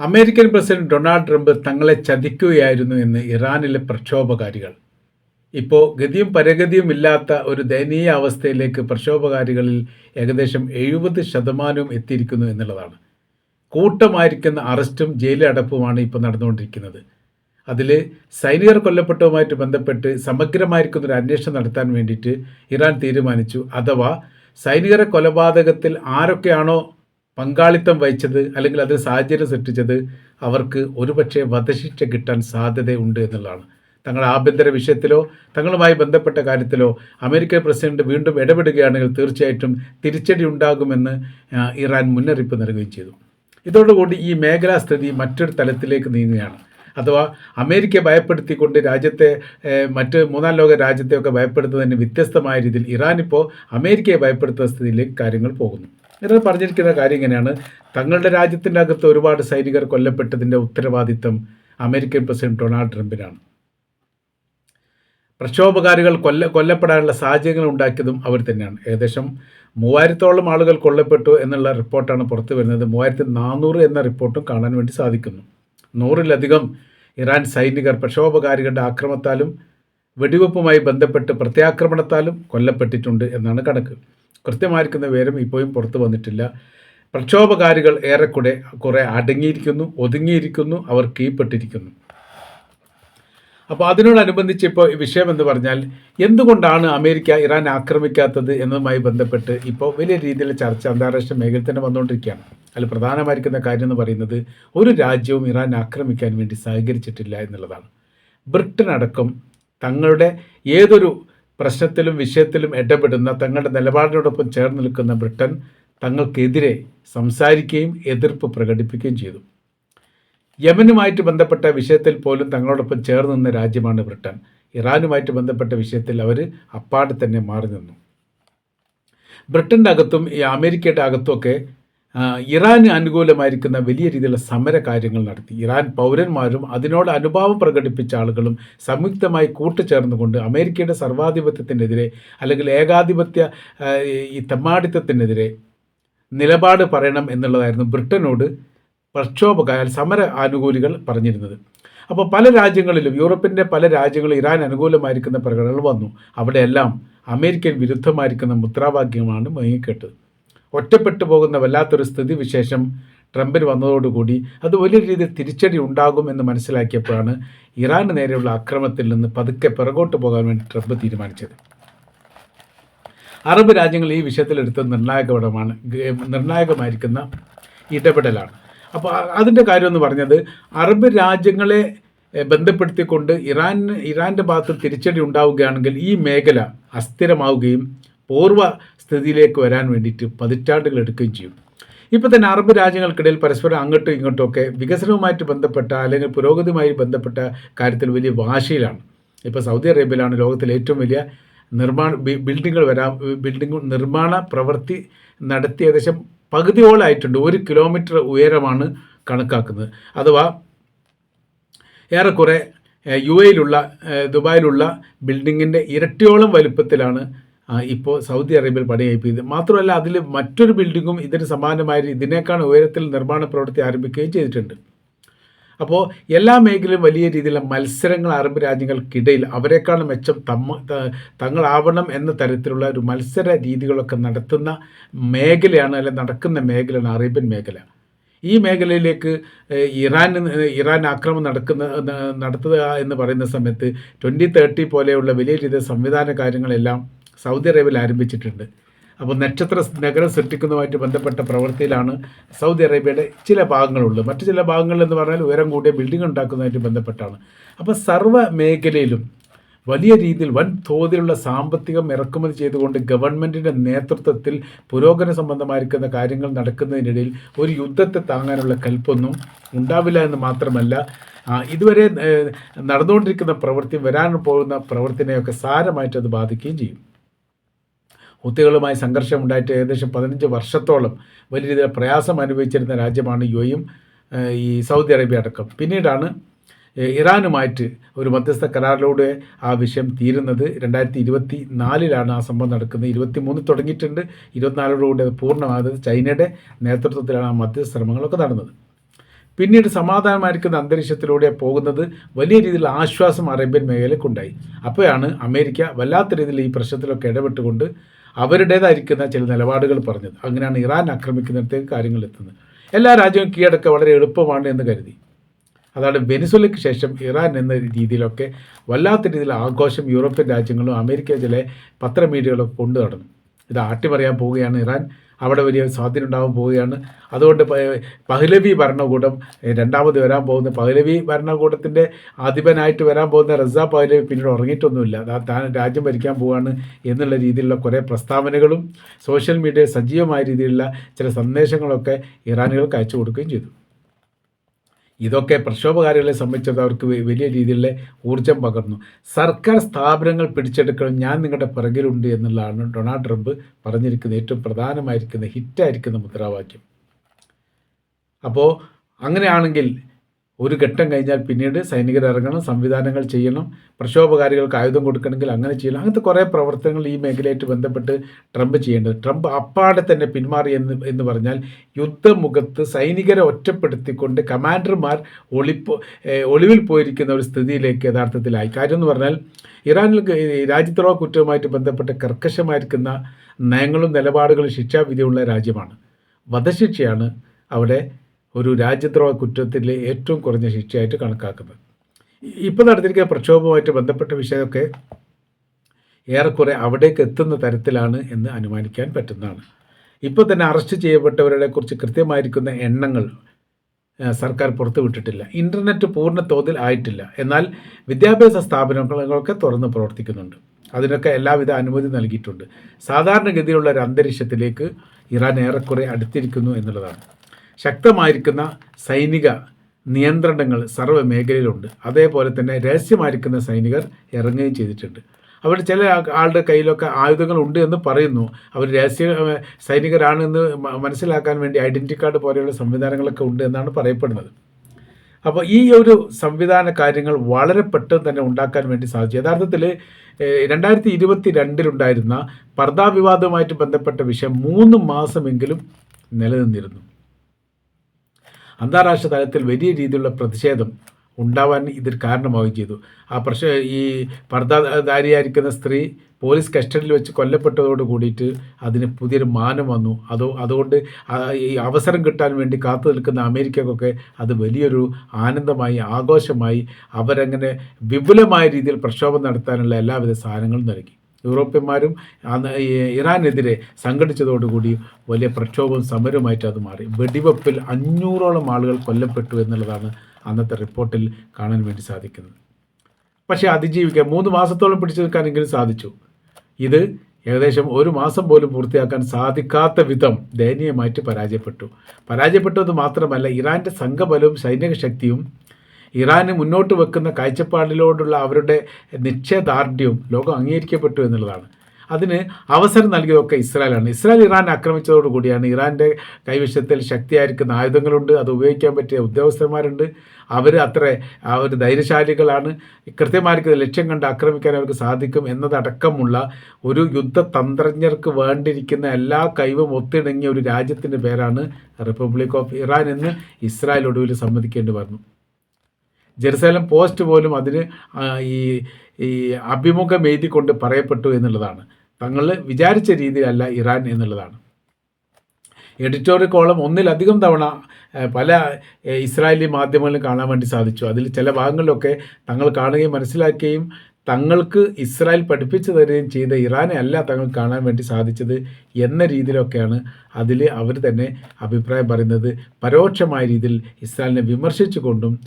American president Donald Trump തങ്ങളെ ചതിക്കുകയായിരുന്നു എന്ന് ഇറാനിലെ പ്രക്ഷോഭകാരികൾ. ഇപ്പോൾ ഗതിയും പരഗതിയും ഇല്ലാത്ത ഒരു ദയനീയ അവസ്ഥയിലേക്ക് പ്രക്ഷോഭകാരികളിൽ ഏകദേശം എഴുപത് ശതമാനവും എത്തിയിരിക്കുന്നു എന്നുള്ളതാണ്. കൂട്ടമായിരിക്കുന്ന അറസ്റ്റും ജയിലടപ്പുമാണ് ഇപ്പോൾ നടന്നുകൊണ്ടിരിക്കുന്നത്. അതിൽ സൈനികർ കൊല്ലപ്പെട്ടതുമായിട്ട് ബന്ധപ്പെട്ട് സമഗ്രമായിരിക്കുന്ന ഒരു അന്വേഷണം നടത്താൻ വേണ്ടിയിട്ട് ഇറാൻ തീരുമാനിച്ചു. അഥവാ സൈനികരെ കൊലപാതകത്തിൽ ആരൊക്കെയാണോ പങ്കാളിത്തം വഹിച്ചത് അല്ലെങ്കിൽ അതിന് സാഹചര്യം സൃഷ്ടിച്ചത് അവർക്ക് ഒരുപക്ഷെ വധശിക്ഷ കിട്ടാൻ സാധ്യതയുണ്ട് എന്നുള്ളതാണ്. തങ്ങളുടെ ആഭ്യന്തര വിഷയത്തിലോ തങ്ങളുമായി ബന്ധപ്പെട്ട കാര്യത്തിലോ അമേരിക്കൻ പ്രസിഡന്റ് വീണ്ടും ഇടപെടുകയാണെങ്കിൽ തീർച്ചയായിട്ടും തിരിച്ചടി ഉണ്ടാകുമെന്ന് ഇറാൻ മുന്നറിയിപ്പ് നൽകുകയും ചെയ്തു. ഇതോടുകൂടി ഈ മേഖലാ സ്ഥിതി മറ്റൊരു തലത്തിലേക്ക് നീങ്ങുകയാണ്. അഥവാ അമേരിക്കയെ ഭയപ്പെടുത്തിക്കൊണ്ട് രാജ്യത്തെ മറ്റ് മൂന്നാം ലോക രാജ്യത്തെയൊക്കെ ഭയപ്പെടുത്തുന്നതിന് വ്യത്യസ്തമായ രീതിയിൽ ഇറാൻ ഇപ്പോൾ അമേരിക്കയെ ഭയപ്പെടുത്തുന്ന സ്ഥിതിയിലേക്ക് കാര്യങ്ങൾ പോകുന്നു. ഇറാൻ പറഞ്ഞിരിക്കുന്ന കാര്യം ഇങ്ങനെയാണ്. തങ്ങളുടെ രാജ്യത്തിന്റെ അകത്ത് ഒരുപാട് സൈനികർ കൊല്ലപ്പെട്ടതിന്റെ ഉത്തരവാദിത്തം അമേരിക്കൻ പ്രസിഡന്റ് ഡൊണാൾഡ് ട്രംപിനാണ്. പ്രക്ഷോഭകാരികൾ കൊല്ല കൊല്ലപ്പെടാനുള്ള സാഹചര്യങ്ങൾ ഉണ്ടാക്കിയതും അവർ തന്നെയാണ്. ഏകദേശം മൂവായിരത്തോളം ആളുകൾ കൊല്ലപ്പെട്ടു എന്നുള്ള റിപ്പോർട്ടാണ് പുറത്തു വരുന്നത്. മൂവായിരത്തി നാനൂറ് എന്ന റിപ്പോർട്ടും കാണാൻ വേണ്ടി സാധിക്കുന്നു. നൂറിലധികം ഇറാൻ സൈനികർ പ്രക്ഷോഭകാരികളുടെ ആക്രമത്താലും വെടിവെപ്പുമായി ബന്ധപ്പെട്ട് പ്രത്യാക്രമണത്താലും കൊല്ലപ്പെട്ടിട്ടുണ്ട് എന്നാണ് കണക്ക്. കൃത്യമായിരിക്കുന്ന വിവരം ഇപ്പോഴും പുറത്തു വന്നിട്ടില്ല. പ്രക്ഷോഭകാരികൾ ഏറെക്കുറെ കുറെ അടങ്ങിയിരിക്കുന്നു ഒതുങ്ങിയിരിക്കുന്നു അവർ കീഴ്പ്പെട്ടിരിക്കുന്നു. അപ്പോൾ അതിനോടനുബന്ധിച്ച് ഇപ്പോൾ വിഷയം എന്ന് പറഞ്ഞാൽ എന്തുകൊണ്ടാണ് അമേരിക്ക ഇറാൻ ആക്രമിക്കാത്തത് എന്നതുമായി ബന്ധപ്പെട്ട് ഇപ്പോൾ വലിയ രീതിയിൽ ചർച്ച അന്താരാഷ്ട്ര മേഖലയിൽ തന്നെ വന്നുകൊണ്ടിരിക്കുകയാണ്. അതിൽ പ്രധാനമായിരിക്കുന്ന കാര്യം എന്ന് പറയുന്നത് ഒരു രാജ്യവും ഇറാൻ ആക്രമിക്കാൻ വേണ്ടി സഹകരിച്ചിട്ടില്ല എന്നുള്ളതാണ്. ബ്രിട്ടൻ അടക്കം തങ്ങളുടെ ഏതൊരു പ്രശ്നത്തിലും വിഷയത്തിലും ഇടപെടുന്ന തങ്ങളുടെ നിലപാടിനോടൊപ്പം ചേർന്ന് നിൽക്കുന്ന ബ്രിട്ടൻ തങ്ങൾക്കെതിരെ സംസാരിക്കുകയും എതിർപ്പ് പ്രകടിപ്പിക്കുകയും ചെയ്തു. യമനുമായിട്ട് ബന്ധപ്പെട്ട വിഷയത്തിൽ പോലും തങ്ങളോടൊപ്പം ചേർന്ന് നിന്ന രാജ്യമാണ് ബ്രിട്ടൻ. ഇറാനുമായിട്ട് ബന്ധപ്പെട്ട വിഷയത്തിൽ അവർ അപ്പാടെ തന്നെ മാറി നിന്നു. ബ്രിട്ടന്റെ അകത്തും ഈ അമേരിക്കയുടെ അകത്തുമൊക്കെ ഇറാന് അനുകൂലമായിരിക്കുന്ന വലിയ രീതിയിലുള്ള സമര കാര്യങ്ങൾ നടത്തി. ഇറാൻ പൗരന്മാരും അതിനോട് അനുഭാവം പ്രകടിപ്പിച്ച ആളുകളും സംയുക്തമായി കൂട്ടുചേർന്നുകൊണ്ട് അമേരിക്കയുടെ സർവാധിപത്യത്തിനെതിരെ അല്ലെങ്കിൽ ഏകാധിപത്യ ഈ തെമ്മാടിത്തത്തിനെതിരെ നിലപാട് പറയണം എന്നുള്ളതായിരുന്നു ബ്രിട്ടനോട് പ്രക്ഷോഭകാൽ സമര ആനുകൂലികൾ പറഞ്ഞിരുന്നത്. അപ്പോൾ പല രാജ്യങ്ങളിലും യൂറോപ്പിന്റെ പല രാജ്യങ്ങളും ഇറാൻ അനുകൂലമായിരിക്കുന്ന പ്രകടനങ്ങൾ വന്നു. അവിടെയെല്ലാം അമേരിക്കൻ വിരുദ്ധമായിരിക്കുന്ന മുദ്രാവാക്യമാണ് മുഴങ്ങിക്കേട്ടത്. ഒറ്റപ്പെട്ടു പോകുന്ന വല്ലാത്തൊരു സ്ഥിതിവിശേഷം ട്രംപിന് വന്നതോടുകൂടി അത് വലിയ രീതിയിൽ തിരിച്ചടി ഉണ്ടാകും എന്ന് മനസ്സിലാക്കിയപ്പോഴാണ് ഇറാന് നേരെയുള്ള ആക്രമണത്തിൽ നിന്ന് പതുക്കെ പിറകോട്ട് പോകാൻ വേണ്ടി ട്രംപ് തീരുമാനിച്ചത്. അറബ് രാജ്യങ്ങൾ ഈ വിഷയത്തിൽ എടുത്ത നിർണായകപരമാണ് ഗ- നിർണായകമായിരിക്കുന്ന ഇടപെടലാണ്. അപ്പോൾ അതിന്റെ കാര്യമെന്ന് പറഞ്ഞത് അറബ് രാജ്യങ്ങളെ ബന്ധപ്പെടുത്തിക്കൊണ്ട് ഇറാൻ ഇറാന്റെ ഭാഗത്ത് തിരിച്ചടി ഉണ്ടാവുകയാണെങ്കിൽ ഈ മേഖല അസ്ഥിരമാവുകയും പൂർവ സ്ഥിതിയിലേക്ക് വരാൻ വേണ്ടിയിട്ട് പതിറ്റാണ്ടുകൾ എടുക്കുകയും ചെയ്യും. ഇപ്പോൾ തന്നെ അറബ് രാജ്യങ്ങൾക്കിടയിൽ പരസ്പരം അങ്ങോട്ടും ഇങ്ങോട്ടും ഒക്കെ വികസനവുമായിട്ട് ബന്ധപ്പെട്ട അല്ലെങ്കിൽ പുരോഗതിയുമായി ബന്ധപ്പെട്ട കാര്യത്തിൽ വലിയ വാശിയിലാണ്. ഇപ്പോൾ സൗദി അറേബ്യയിലാണ് ലോകത്തിലെ ഏറ്റവും വലിയ നിർമ്മാണ ബിൽഡിങ്ങുകൾ വരാൻ ബിൽഡിംഗ് നിർമ്മാണ പ്രവൃത്തി നടത്തി ഏകദേശം പകുതിയോളായിട്ടുണ്ട്. ഒരു കിലോമീറ്റർ ഉയരമാണ് കണക്കാക്കുന്നത്. അഥവാ ഏറെക്കുറെ യു എയിലുള്ള ദുബായിലുള്ള ബിൽഡിങ്ങിന്റെ ഇരട്ടിയോളം വലുപ്പത്തിലാണ് ഇപ്പോൾ സൗദി അറേബ്യയിൽ പണി പണികഴിപ്പിയത് മാത്രമല്ല അതിൽ മറ്റൊരു ബിൽഡിങ്ങും ഇതിന് സമാനമായ ഇതിനേക്കാൾ ഉയരത്തിൽ നിർമ്മാണ പ്രവൃത്തി ആരംഭിക്കുകയും ചെയ്തിട്ടുണ്ട്. അപ്പോൾ എല്ലാ മേഖലയിലും വലിയ രീതിയിലുള്ള മത്സരങ്ങൾ അറബ് രാജ്യങ്ങൾക്കിടയിൽ അവരെക്കാൾ മെച്ചം തമ്മ തങ്ങളാവണം എന്ന തരത്തിലുള്ള ഒരു മത്സര രീതികളൊക്കെ നടത്തുന്ന മേഖലയാണ് അല്ലെ നടക്കുന്ന മേഖലയാണ് അറേബ്യൻ മേഖല. ഈ മേഖലയിലേക്ക് ഇറാൻ ഇറാൻ ആക്രമണം നടക്കുന്ന നടത്തുക എന്ന് പറയുന്ന സമയത്ത് ട്വന്റി തേർട്ടി പോലെയുള്ള വലിയ രീതിയിൽ സംവിധാന കാര്യങ്ങളെല്ലാം സൗദി അറേബ്യയിൽ ആരംഭിച്ചിട്ടുണ്ട്. അപ്പോൾ നക്ഷത്ര നഗരം സൃഷ്ടിക്കുന്നതുമായിട്ട് ബന്ധപ്പെട്ട പ്രവൃത്തിയിലാണ് സൗദി അറേബ്യയുടെ ചില ഭാഗങ്ങളുള്ളത്. മറ്റു ചില ഭാഗങ്ങളിൽ എന്ന് പറഞ്ഞാൽ ഉയരം കൂടിയ ബിൽഡിംഗ് ഉണ്ടാക്കുന്നതുമായിട്ട് ബന്ധപ്പെട്ടാണ്. അപ്പോൾ സർവ മേഖലയിലും വലിയ രീതിയിൽ വൻ തോതിലുള്ള സാമ്പത്തികം ഇറക്കുമതി ചെയ്തുകൊണ്ട് ഗവൺമെന്റിന്റെ നേതൃത്വത്തിൽ പുരോഗമന സംബന്ധമായിരിക്കുന്ന കാര്യങ്ങൾ നടക്കുന്നതിനിടയിൽ ഒരു യുദ്ധത്തെ താങ്ങാനുള്ള കൽപ്പൊന്നും ഉണ്ടാവില്ല എന്ന് മാത്രമല്ല ഇതുവരെ നടന്നുകൊണ്ടിരിക്കുന്ന പ്രവൃത്തി വരാൻ പോകുന്ന പ്രവൃത്തിനെയൊക്കെ സാരമായിട്ട് അത് ബാധിക്കുകയും ചെയ്യും. ഹുത്തികളുമായി സംഘർഷം ഉണ്ടായിട്ട് ഏകദേശം പതിനഞ്ച് വർഷത്തോളം വലിയ രീതിയിൽ പ്രയാസം അനുഭവിച്ചിരുന്ന രാജ്യമാണ് യു എയും ഈ സൗദി അറേബ്യ അടക്കം. പിന്നീടാണ് ഇറാനുമായിട്ട് ഒരു മധ്യസ്ഥ കരാറിലൂടെ ആ വിഷയം തീരുന്നത്. രണ്ടായിരത്തി ഇരുപത്തി നാലിലാണ് ആ സംഭവം നടക്കുന്നത്. ഇരുപത്തി മൂന്ന് തുടങ്ങിയിട്ടുണ്ട്. ഇരുപത്തിനാലോടുകൂടി അത് പൂർണമായത് ചൈനയുടെ നേതൃത്വത്തിലാണ് ആ മധ്യസ്ഥ ശ്രമങ്ങളൊക്കെ നടന്നത്. പിന്നീട് സമാധാനമായിരിക്കുന്ന അന്തരീക്ഷത്തിലൂടെ പോകുന്നത് വലിയ രീതിയിൽ ആശ്വാസം അറേബ്യൻ മേഖലയ്ക്കുണ്ടായി. അപ്പോഴാണ് അമേരിക്ക വല്ലാത്ത രീതിയിൽ ഈ പ്രശ്നത്തിലൊക്കെ ഇടപെട്ടുകൊണ്ട് അവരുടേതായിരിക്കുന്ന ചില നിലപാടുകൾ പറഞ്ഞത്. അങ്ങനെയാണ് ഇറാൻ ആക്രമിക്കുന്നിടത്തേക്ക് കാര്യങ്ങൾ എത്തുന്നത്. എല്ലാ രാജ്യവും കീഴടക്കുക വളരെ എളുപ്പമാണ് എന്ന് കരുതി. അതാണ് വെനിസ്വലയ്ക്ക് ശേഷം ഇറാൻ എന്ന രീതിയിലൊക്കെ വല്ലാത്ത രീതിയിൽ ആഘോഷം യൂറോപ്യൻ രാജ്യങ്ങളും അമേരിക്ക ചില പത്രമീഡിയകളൊക്കെ കൊണ്ടു നടന്നു ഇത് ആട്ടിമറിയാൻ പോവുകയാണ് ഇറാൻ. അവിടെ വലിയ സ്വാധീനം ഉണ്ടാകാൻ പോവുകയാണ്. അതുകൊണ്ട് പഹ്ലവി ഭരണകൂടം രണ്ടാമത് വരാൻ പോകുന്ന പഹ്ലവി ഭരണകൂടത്തിന്റെ അധിപനായിട്ട് വരാൻ പോകുന്ന റസ പഹ്ലവി പിന്നീട് ഉറങ്ങിയിട്ടൊന്നുമില്ല. താൻ രാജ്യം ഭരിക്കാൻ പോവുകയാണ് എന്നുള്ള രീതിയിലുള്ള കുറേ പ്രസ്താവനകളും സോഷ്യൽ മീഡിയയിൽ സജീവമായ രീതിയിലുള്ള ചില സന്ദേശങ്ങളൊക്കെ ഇറാനികൾക്ക് അയച്ചു കൊടുക്കുകയും ചെയ്തു. ഇതൊക്കെ പ്രക്ഷോഭകാരികളെ സംബന്ധിച്ചത് അവർക്ക് വലിയ രീതിയിലുള്ള ഊർജം പകർന്നു. സർക്കാർ സ്ഥാപനങ്ങൾ പിടിച്ചെടുക്കണം ഞാൻ നിങ്ങളുടെ പിറകിലുണ്ട് എന്നുള്ളതാണ് ഡൊണാൾഡ് ട്രംപ് പറഞ്ഞിരിക്കുന്ന ഏറ്റവും പ്രധാനമായിരിക്കുന്ന ഹിറ്റായിരിക്കുന്ന മുദ്രാവാക്യം. അപ്പോൾ അങ്ങനെയാണെങ്കിൽ ഒരു ഘട്ടം കഴിഞ്ഞാൽ പിന്നീട് സൈനികർ ഇറങ്ങണം സംവിധാനങ്ങൾ ചെയ്യണം പ്രക്ഷോഭകാരികൾക്ക് ആയുധം കൊടുക്കണമെങ്കിൽ അങ്ങനെ ചെയ്യണം. അങ്ങനത്തെ കുറേ പ്രവർത്തനങ്ങൾ ഈ മേഖലയായിട്ട് ബന്ധപ്പെട്ട് ട്രംപ് ചെയ്യേണ്ടത്. ട്രംപ് അപ്പാടെ തന്നെ പിന്മാറി എന്ന് എന്ന് പറഞ്ഞാൽ യുദ്ധമുഖത്ത് സൈനികരെ ഒറ്റപ്പെടുത്തിക്കൊണ്ട് കമാൻഡർമാർ ഒളിപ്പ് ഒളിവിൽ പോയിരിക്കുന്ന ഒരു സ്ഥിതിയിലേക്ക് യഥാർത്ഥത്തിലായി. കാര്യം എന്ന് പറഞ്ഞാൽ ഇറാനിൽ രാജ്യദ്രോഹ കുറ്റവുമായിട്ട് ബന്ധപ്പെട്ട് കർക്കശമായിരിക്കുന്ന നയങ്ങളും നിലപാടുകളും ശിക്ഷാവിധിയുള്ള രാജ്യമാണ്. വധശിക്ഷയാണ് അവിടെ ഒരു രാജ്യദ്രോഹ കുറ്റത്തിലെ ഏറ്റവും കുറഞ്ഞ ശിക്ഷയായിട്ട് കണക്കാക്കുന്നത്. ഇപ്പോൾ നടത്തിയിരിക്കുന്ന പ്രക്ഷോഭവുമായിട്ട് ബന്ധപ്പെട്ട വിഷയമൊക്കെ ഏറെക്കുറെ അവിടേക്ക് എത്തുന്ന തരത്തിലാണ് എന്ന് അനുമാനിക്കാൻ പറ്റുന്നതാണ്. ഇപ്പോൾ തന്നെ അറസ്റ്റ് ചെയ്യപ്പെട്ടവരുടെ കുറിച്ച് കൃത്യമായിരിക്കുന്ന എണ്ണങ്ങൾ സർക്കാർ പുറത്തുവിട്ടിട്ടില്ല ഇന്റർനെറ്റ് പൂർണ തോതിൽ ആയിട്ടില്ല. എന്നാൽ വിദ്യാഭ്യാസ സ്ഥാപനങ്ങളൊക്കെ തുറന്ന് പ്രവർത്തിക്കുന്നുണ്ട്. അതിനൊക്കെ എല്ലാവിധ അനുമതി നൽകിയിട്ടുണ്ട്. സാധാരണഗതിയിലുള്ള ഒരു അന്തരീക്ഷത്തിലേക്ക് ഇറാൻ ഏറെക്കുറെ അടുത്തിരിക്കുന്നു എന്നുള്ളതാണ്. ശക്തമായിരിക്കുന്ന സൈനിക നിയന്ത്രണങ്ങൾ സർവ മേഖലയിലുണ്ട്. അതേപോലെ തന്നെ രഹസ്യമായിരിക്കുന്ന സൈനികർ ഇറങ്ങുകയും ചെയ്തിട്ടുണ്ട്. അവർ ചില ആളുടെ കയ്യിലൊക്കെ ആയുധങ്ങൾ ഉണ്ട് എന്ന് പറയുന്നു. അവർ രഹസ്യ സൈനികരാണ് സൈനികരാണെന്ന് മനസ്സിലാക്കാൻ വേണ്ടി ഐഡന്റി കാർഡ് പോലെയുള്ള സംവിധാനങ്ങളൊക്കെ ഉണ്ട് എന്നാണ് പറയപ്പെടുന്നത്. അപ്പോൾ ഈ ഒരു സംവിധാന കാര്യങ്ങൾ വളരെ പെട്ടെന്ന് തന്നെ ഉണ്ടാക്കാൻ വേണ്ടി സാധിച്ചു. യഥാർത്ഥത്തിൽ രണ്ടായിരത്തി ഇരുപത്തി രണ്ടിലുണ്ടായിരുന്ന പർദാ വിവാദവുമായിട്ട് ബന്ധപ്പെട്ട വിഷയം മൂന്ന് മാസമെങ്കിലും നിലനിന്നിരുന്നു. അന്താരാഷ്ട്ര തലത്തിൽ വലിയ രീതിയിലുള്ള പ്രതിഷേധം ഉണ്ടാവാൻ ഇതിൽ കാരണമാവുകയും ചെയ്തു. ആ പ്രശ്ന ഈ പർദ്ദാധാരിയായിരിക്കുന്ന സ്ത്രീ പോലീസ് കസ്റ്റഡിയിൽ വെച്ച് കൊല്ലപ്പെട്ടതോട് കൂടിയിട്ട് അതിന് പുതിയൊരു മാനം വന്നു. അതോ അതുകൊണ്ട് ഈ അവസരം കിട്ടാൻ വേണ്ടി കാത്തു നിൽക്കുന്ന അമേരിക്കക്കൊക്കെ അത് വലിയൊരു ആനന്ദമായി ആഘോഷമായി അവരങ്ങനെ വിപുലമായ രീതിയിൽ പ്രക്ഷോഭം നടത്താനുള്ള എല്ലാവിധ സാധനങ്ങളും നൽകി. യൂറോപ്യന്മാരും ഇറാനെതിരെ സംഘടിച്ചതോടുകൂടി വലിയ പ്രക്ഷോഭവും സമരവുമായിട്ട് അത് മാറി. വെടിവെപ്പിൽ അഞ്ഞൂറോളം ആളുകൾ കൊല്ലപ്പെട്ടു എന്നുള്ളതാണ് അന്നത്തെ റിപ്പോർട്ടിൽ കാണാൻ വേണ്ടി സാധിക്കുന്നത്. പക്ഷേ അതിജീവിക്കാൻ മൂന്ന് മാസത്തോളം പിടിച്ചു നിൽക്കാനെങ്കിലും സാധിച്ചു. ഇത് ഏകദേശം ഒരു മാസം പോലും പൂർത്തിയാക്കാൻ സാധിക്കാത്ത വിധം ദയനീയമായിട്ട് പരാജയപ്പെട്ടു. പരാജയപ്പെട്ടത് മാത്രമല്ല ഇറാന്റെ സംഘബലവും സൈനിക ശക്തിയും ഇറാന് മുന്നോട്ട് വെക്കുന്ന കാഴ്ചപ്പാടിലോടുള്ള അവരുടെ നിശ്ചയദാർഢ്യവും ലോകം അംഗീകരിക്കപ്പെട്ടു എന്നുള്ളതാണ്. അതിന് അവസരം നൽകിയതൊക്കെ ഇസ്രായേലാണ്. ഇസ്രായേൽ ഇറാൻ ആക്രമിച്ചതോടുകൂടിയാണ് ഇറാന്റെ കൈവശത്തിൽ ശക്തിയായിരിക്കുന്ന ആയുധങ്ങളുണ്ട് അത് ഉപയോഗിക്കാൻ പറ്റിയ ഉദ്യോഗസ്ഥന്മാരുണ്ട്. അവർ അത്ര അവർ ധൈര്യശാലികളാണ്. കൃത്യമായിരിക്കുന്ന ലക്ഷ്യം കണ്ട് ആക്രമിക്കാൻ അവർക്ക് സാധിക്കും എന്നതടക്കമുള്ള ഒരു യുദ്ധതന്ത്രജ്ഞർക്ക് വേണ്ടിയിരിക്കുന്ന എല്ലാ കൈവും ഒത്തിണങ്ങിയ ഒരു രാജ്യത്തിന്റെ പേരാണ് റിപ്പബ്ലിക് ഓഫ് ഇറാൻ എന്ന് ഇസ്രായേൽ ഒടുവിൽ സമ്മതിക്കേണ്ടി വന്നു. ജെറുസലേം പോസ്റ്റ് പോലും അതിന് ഈ ഈ അഭിമുഖം എഴുതിക്കൊണ്ട് പറയപ്പെട്ടു എന്നുള്ളതാണ്. തങ്ങൾ വിചാരിച്ച രീതിയിലല്ല ഇറാൻ എന്നുള്ളതാണ്. എഡിറ്റോറിയൽ കോളം ഒന്നിലധികം തവണ പല ഇസ്രായേലി മാധ്യമങ്ങളിലും കാണാൻ വേണ്ടി സാധിച്ചു. അതിൽ ചില ഭാഗങ്ങളിലൊക്കെ തങ്ങൾ കാണുകയും മനസ്സിലാക്കുകയും തങ്ങൾക്ക് ഇസ്രായേൽ പഠിപ്പിച്ചു തരുകയും ചെയ്ത ഇറാനെ അല്ല തങ്ങൾ കാണാൻ വേണ്ടി സാധിച്ചത് എന്ന രീതിയിലൊക്കെയാണ് അതിൽ അവർ തന്നെ അഭിപ്രായം പറയുന്നത്. പരോക്ഷമായ രീതിയിൽ ഇസ്രായേലിനെ വിമർശിച്ചുകൊണ്ടും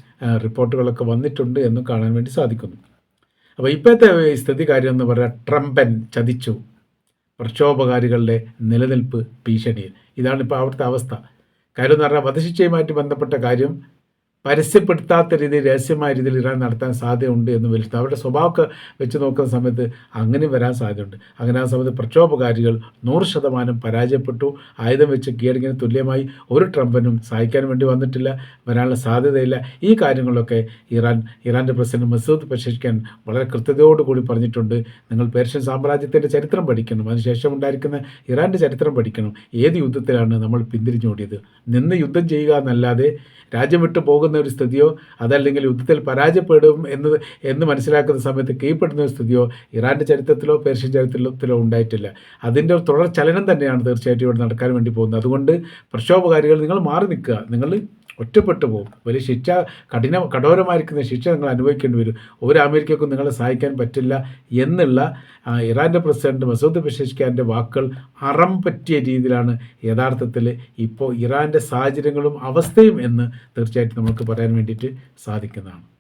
റിപ്പോർട്ടുകളൊക്കെ വന്നിട്ടുണ്ട് എന്നും കാണാൻ വേണ്ടി സാധിക്കുന്നു. അപ്പോൾ ഇപ്പോഴത്തെ സ്ഥിതി കാര്യം എന്ന് പറഞ്ഞാൽ ട്രംപൻ ചതിച്ചു. പ്രക്ഷോഭകാരികളുടെ നിലനിൽപ്പ് ഭീഷണിയിൽ. ഇതാണ് ഇപ്പോൾ അവിടുത്തെ അവസ്ഥ. കാര്യം എന്ന് പറഞ്ഞാൽ വധശിക്ഷയുമായിട്ട് ബന്ധപ്പെട്ട കാര്യം പരസ്യപ്പെടുത്താത്ത രീതിയിൽ രഹസ്യമായ രീതിയിൽ ഇറാൻ നടത്താൻ സാധ്യതയുണ്ട് എന്ന് വിളിച്ചു അവരുടെ സ്വഭാവമൊക്കെ വെച്ച് നോക്കുന്ന സമയത്ത് അങ്ങനെ വരാൻ സാധ്യതയുണ്ട്. അങ്ങനെ ആ സമയത്ത് പ്രക്ഷോഭകാരികൾ നൂറ് ശതമാനം പരാജയപ്പെട്ടു. ആയുധം വെച്ച് കീഴടങ്ങിന് തുല്യമായി. ഒരു ട്രംപിനും സഹായിക്കാൻ വേണ്ടി വന്നിട്ടില്ല. വരാനുള്ള സാധ്യതയില്ല. ഈ കാര്യങ്ങളൊക്കെ ഇറാൻ ഇറാന്റെ പ്രസിഡന്റ് മസൂദ് പെഷഷ്കാൻ വളരെ കൃത്യതയോടുകൂടി പറഞ്ഞിട്ടുണ്ട്. നിങ്ങൾ പേർഷ്യൻ സാമ്രാജ്യത്തിന്റെ ചരിത്രം പഠിക്കണം. അതിനുശേഷം ഉണ്ടായിരിക്കുന്ന ഇറാന്റെ ചരിത്രം പഠിക്കണം. ഏത് യുദ്ധത്തിലാണ് നമ്മൾ പിന്തിരിഞ്ഞോടിയത്? നിന്ന് യുദ്ധം ചെയ്യുക എന്നല്ലാതെ രാജ്യം വിട്ടു പോകുന്ന ഒരു സ്ഥിതിയോ അതല്ലെങ്കിൽ യുദ്ധത്തിൽ പരാജയപ്പെടും എന്ന് എന്ന് മനസ്സിലാക്കുന്ന സമയത്ത് കീഴ്പ്പെടുന്ന ഒരു സ്ഥിതിയോ ഇറാന്റെ ചരിത്രത്തിലോ പേർഷ്യൻ ചരിത്രത്തിലോ ഉണ്ടായിട്ടില്ല. അതിന്റെ ഒരു തുടർ ചലനം തന്നെയാണ് തീർച്ചയായിട്ടും ഇവിടെ നടക്കാൻ വേണ്ടി പോകുന്നത്. അതുകൊണ്ട് പ്രക്ഷോഭകാരികൾ നിങ്ങൾ മാറി നിൽക്കുക. നിങ്ങൾ ഒറ്റപ്പെട്ടു പോകും. വലിയ ശിക്ഷ കഠിന കഠോരമായിരിക്കുന്ന ശിക്ഷ നിങ്ങൾ അനുഭവിക്കേണ്ടി വരും. ഒരു അമേരിക്കക്കും നിങ്ങളെ സഹായിക്കാൻ പറ്റില്ല എന്നുള്ള ഇറാന്റെ പ്രസിഡന്റ് മസൂദ് ബഷിഷ്ഖാന്റെ വാക്കുകൾ അറം പറ്റിയ രീതിയിലാണ് യഥാർത്ഥത്തിൽ ഇപ്പോൾ ഇറാന്റെ സാഹചര്യങ്ങളും അവസ്ഥയും എന്ന് തീർച്ചയായിട്ടും നമുക്ക് പറയാൻ വേണ്ടിയിട്ട് സാധിക്കുന്നതാണ്.